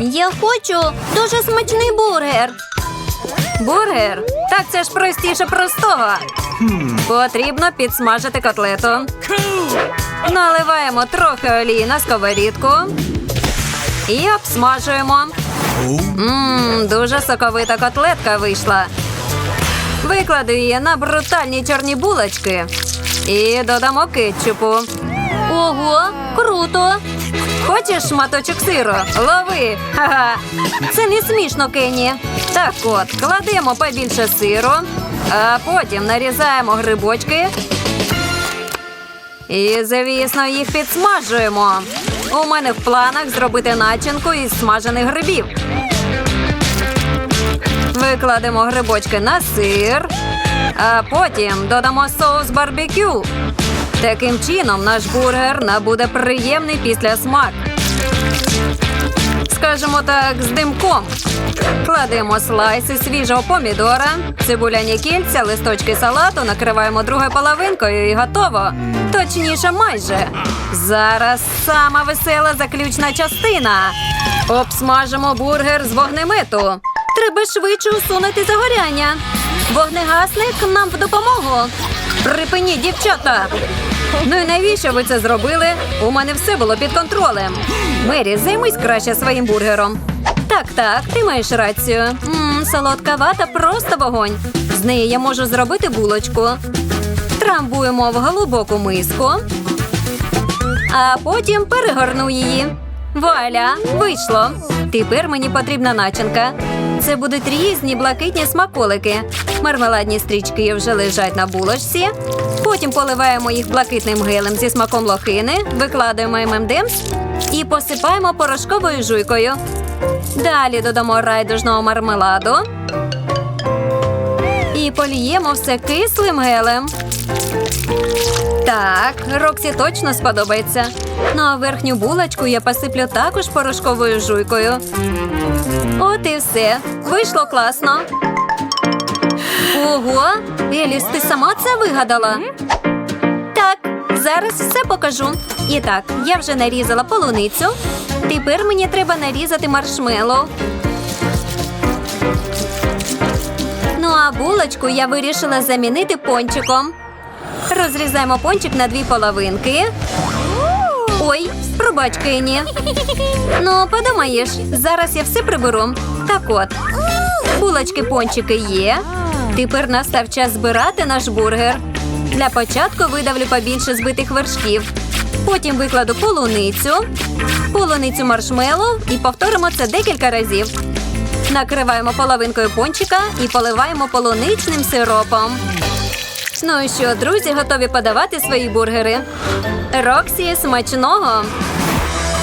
Я хочу дуже смачний бургер. Бургер? Так це ж простіше простого. Потрібно підсмажити котлету. Наливаємо трохи олії на сковорідку і обсмажуємо. Ммм, дуже соковита котлетка вийшла. Викладу її на брутальні чорні булочки і додамо кетчупу. Ого, круто! Хочеш шматочок сиру? Лови! Ха-ха! Це не смішно, Кенні. Так от, кладемо побільше сиру, а потім нарізаємо грибочки. І, звісно, їх підсмажуємо. У мене в планах зробити начинку із смажених грибів. Викладемо грибочки на сир, а потім додамо соус барбекю. Таким чином наш бургер набуде приємний післясмак. Скажімо так, з димком. Кладемо слайси свіжого помідора, цибуляні кільця, листочки салату, накриваємо другою половинкою і готово. Точніше, майже. Зараз сама весела заключна частина. Обсмажимо бургер з вогнемету. Треба швидше усунути загоряння. Вогнегасник нам в допомогу. Припиніть, дівчата! Ну і навіщо ви це зробили? У мене все було під контролем. Мері, займись краще своїм бургером. Так, так, ти маєш рацію. Мм, солодка вата просто вогонь. З неї я можу зробити булочку. Трамбуємо в глибоку миску, а потім перегорну її. Вуаля, вийшло. Тепер мені потрібна начинка. Це будуть різні блакитні смаколики. Мармеладні стрічки вже лежать на булочці. Потім поливаємо їх блакитним гелем зі смаком лохини, викладаємо ММДМС і посипаємо порошковою жуйкою. Далі додамо райдужного мармеладу і поліємо все кислим гелем. Так, Роксі точно сподобається. Ну а верхню булочку я посиплю також порошковою жуйкою. От і все. Вийшло класно. Ого, Еліс, ти сама це вигадала? Так, зараз все покажу. І так, я вже нарізала полуницю. Тепер мені треба нарізати маршмеллоу. Ну а булочку я вирішила замінити пончиком. Розрізаємо пончик на дві половинки. Ой, пробач, Кенні. Ну, подумаєш, зараз я все приберу. Так от, булочки пончики є. Тепер настав час збирати наш бургер. Для початку видавлю побільше збитих вершків. Потім викладу полуницю, полуницю маршмеллоу і повторимо це декілька разів. Накриваємо половинкою пончика і поливаємо полуничним сиропом. Ну і що, друзі, готові подавати свої бургери? Роксі, смачного!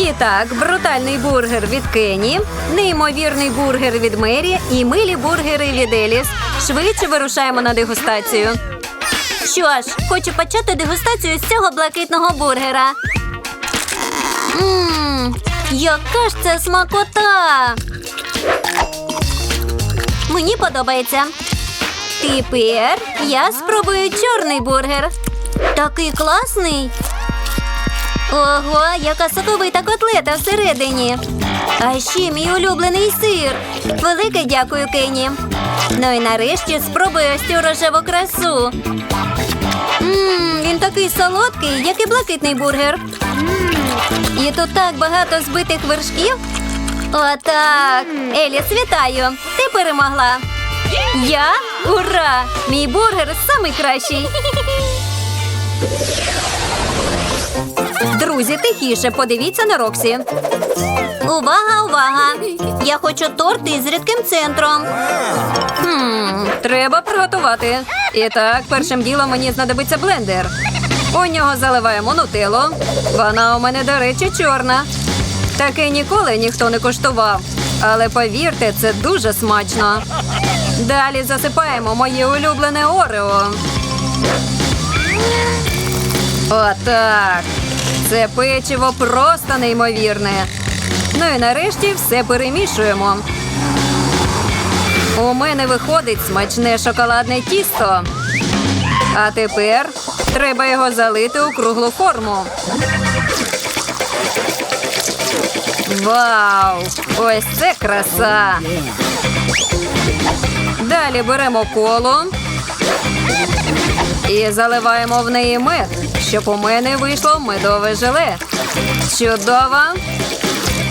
І так, брутальний бургер від Кені, неймовірний бургер від Мері і милі бургери від Еліс. Швидше вирушаємо на дегустацію. Що ж, хочу почати дегустацію з цього блакитного бургера. Ммм, яка ж це смакота! Мені подобається. Тепер я спробую чорний бургер. Такий класний. Ого, яка соковита котлета всередині. А ще мій улюблений сир. Велике дякую, Кені. Ну і нарешті спробую ось цю рожеву красу. Ммм, він такий солодкий, як і блакитний бургер. І тут так багато збитих вершків. Отак. Еліс, вітаю! Ти перемогла. Я? Ура! Мій бургер самий кращий. Друзі, тихіше, подивіться на Роксі. Увага, увага! Я хочу торт із рідким центром. Хм, треба приготувати. І так, першим ділом мені знадобиться блендер. У нього заливаємо нутеллу. Вона у мене, до речі, чорна. Таке ніколи ніхто не коштував. Але повірте, це дуже смачно. Далі засипаємо моє улюблене орео. Отак. Це печиво просто неймовірне. Ну і нарешті все перемішуємо. У мене виходить смачне шоколадне тісто. А тепер треба його залити у круглу форму. Вау! Ось це краса! Далі беремо колу і заливаємо в неї мед, щоб у мене вийшло медове желе. Чудово!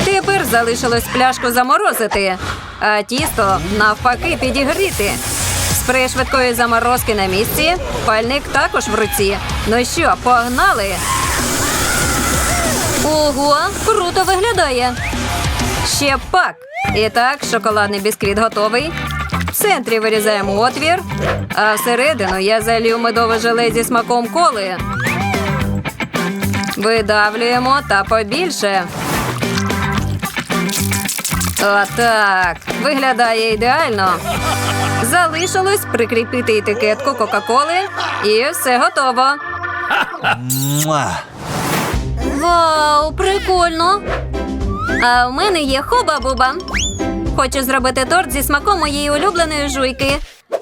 Тепер залишилось пляшку заморозити, а тісто навпаки підігріти. Спрей швидкої заморозки на місці, пальник також в руці. Ну що, погнали? Ого, круто виглядає. Ще пак. І так, шоколадний бісквіт готовий. В центрі вирізаємо отвір, а всередину я залью медове желе зі смаком коли. Видавлюємо та побільше. Отак. Виглядає ідеально. Залишилось прикріпити етикетку Кока-Коли і все готово. Вау, прикольно. А в мене є хуба-буба. Хочу зробити торт зі смаком моєї улюбленої жуйки.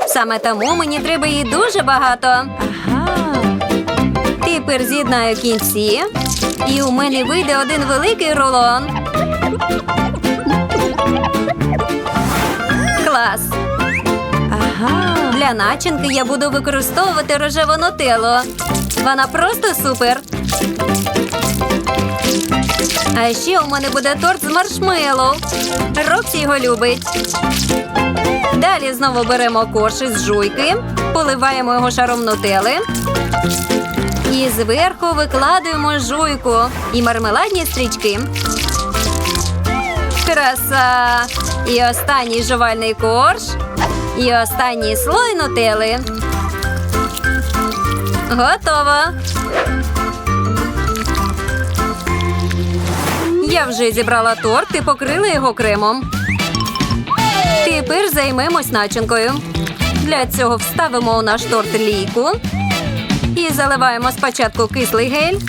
Саме тому мені треба її дуже багато. Тепер з'єднаю кінці, і у мене вийде один великий рулон. Клас. Ага. Для начинки я буду використовувати рожеву нутеллу. Вона просто супер. А ще у мене буде торт з маршмеллоу. Роксі його любить. Далі знову беремо корж із жуйки, поливаємо його шаром нутели. І зверху викладуємо жуйку і мармеладні стрічки. Краса! І останній жувальний корж. І останній слой нутели. Готово. Я вже зібрала торт і покрила його кремом. Тепер займемось начинкою. Для цього вставимо у наш торт лійку і заливаємо спочатку кислий гель,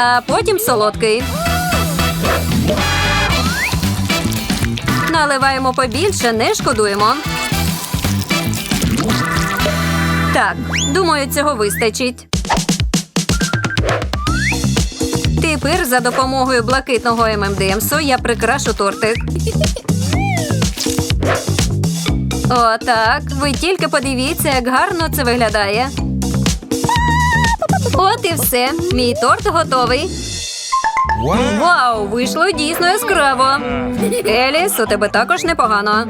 а потім солодкий. Наливаємо побільше, не шкодуємо. Так, думаю, цього вистачить. Тепер за допомогою блакитного ММДМСу я прикрашу тортик. Отак. Ви тільки подивіться, як гарно це виглядає. От і все. Мій торт готовий. Вау, вийшло дійсно яскраво. Еліс, у тебе також непогано.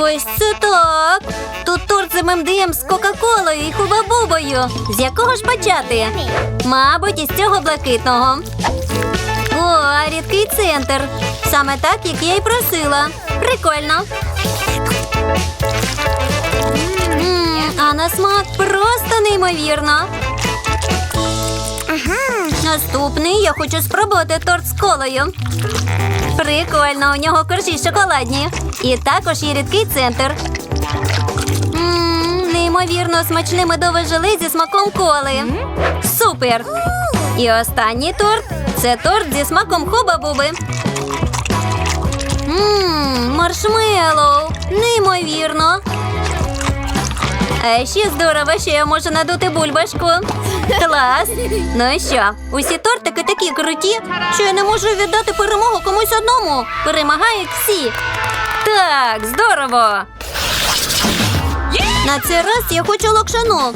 Ось це так. Тут торт з ММДМ з Кока-Колою і Хуба-Бубою. З якого ж почати? Мабуть, із цього блакитного. О, рідкий центр. Саме так, як я й просила. Прикольно. М, а на смак неймовірно. Наступний я хочу спробувати торт з колою. Прикольно, у нього коржі шоколадні. І також є рідкий центр. Мм, неймовірно смачне медове желе зі смаком коли. Супер! І останній торт це торт зі смаком хуба-буби. Маршмеллоу. Неймовірно. А ще здорово, що я можу надути бульбашку. Клас! Ну і що? Усі тортики такі круті, що я не можу віддати перемогу комусь одному. Перемагають всі. Так, здорово. На цей раз я хочу локшану.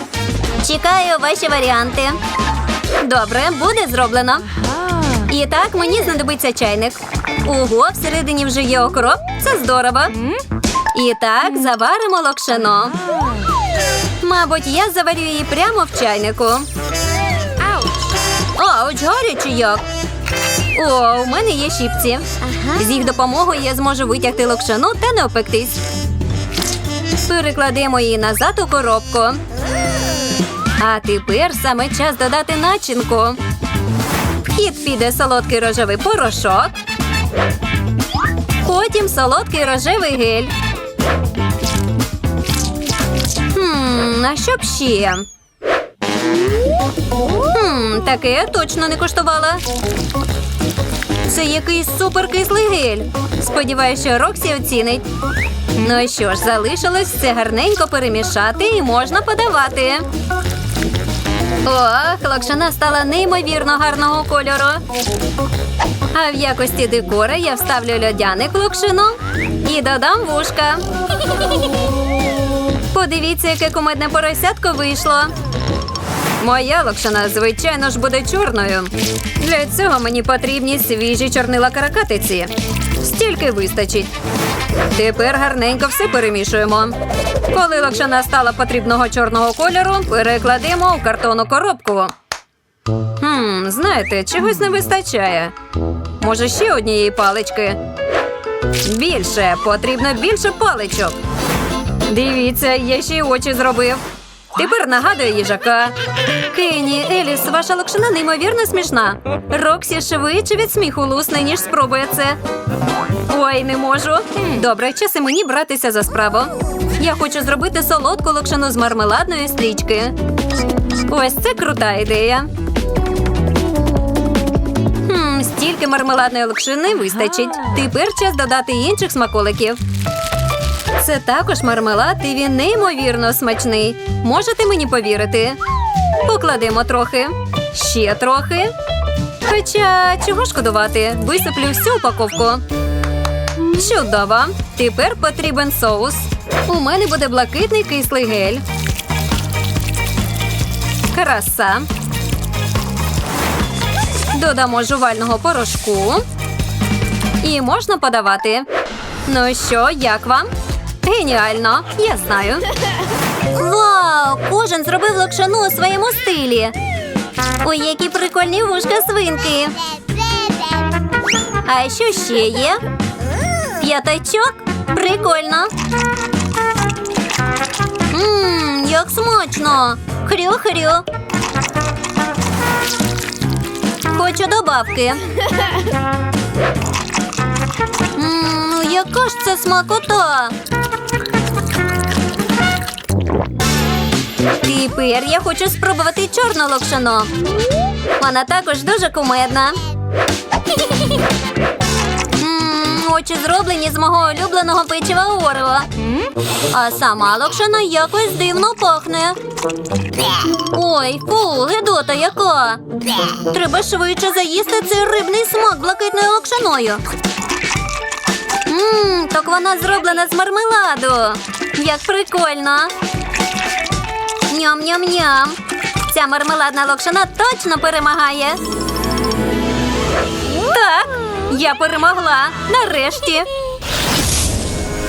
Чекаю ваші варіанти. Добре, буде зроблено. І так мені знадобиться чайник. Ого, всередині вже є окроп. Це здорово. І так, заваримо локшино. Мабуть, я заварю її прямо в чайнику. Ауч, гаряче як. О, у мене є щіпці. З їх допомогою я зможу витягти локшину та не опектись. Перекладемо її назад у коробку. А тепер саме час додати начинку. В хід піде солодкий рожевий порошок. Потім солодкий рожевий гель. А що б ще? Таке точно не коштувала. Це якийсь суперкислий гель. Сподіваюсь, що Роксі оцінить. Ну що ж, залишилось все гарненько перемішати і можна подавати. Ох, локшина стала неймовірно гарного кольору. А в якості декора я вставлю льодяник локшину і додам вушка. Подивіться, яке кумедне поросятко вийшло. Моя локшина, звичайно ж, буде чорною. Для цього мені потрібні свіжі чорнила каракатиці. Стільки вистачить. Тепер гарненько все перемішуємо. Коли локшина стала потрібного чорного кольору, перекладемо у картонну коробку. Хм, знаєте, чогось не вистачає. Може, ще однієї палички. Більше, потрібно більше паличок. Дивіться, я ще й очі зробив. Тепер нагадує їжака. Кенні, Еліс, ваша локшина неймовірно смішна. Роксі швидше від сміху лусне, ніж спробує це. Ой, не можу. Добре, час і мені братися за справу. Я хочу зробити солодку локшину з мармеладної стрічки. Ось це крута ідея. Хм, стільки мармеладної локшини вистачить. Тепер час додати інших смаколиків. Це також мармелад, і він неймовірно смачний. Можете мені повірити? Покладемо трохи, ще трохи. Хоча чого шкодувати? Висиплю всю упаковку. Чудово! Тепер потрібен соус. У мене буде блакитний кислий гель. Краса. Додамо жувального порошку. І можна подавати. Ну що, як вам? Геніально, я знаю. Вау! Кожен зробив локшину у своєму стилі. Ой, які прикольні вушка свинки. А що ще є? П'ятачок? Прикольно. Ммм, як смачно. Хрю-хрю. Хочу добавки. Ммм, яка ж це смакота? Тепер я хочу спробувати чорну локшину. Вона також дуже кумедна. Очі зроблені з мого улюбленого печива Орео. А сама локшина якось дивно пахне. Ой, фу, гидота яка. Треба швидше заїсти цей рибний смак блакитною локшиною. Ммм, так вона зроблена з мармеладу. Як прикольно. Ням-ням-ням. Ця мармеладна локшина точно перемагає. Так, я перемогла. Нарешті.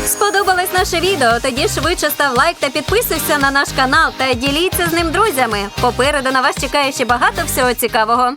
Сподобалось наше відео? Тоді швидше став лайк та підписуйся на наш канал та діліться з ним друзями. Попереду на вас чекає ще багато всього цікавого.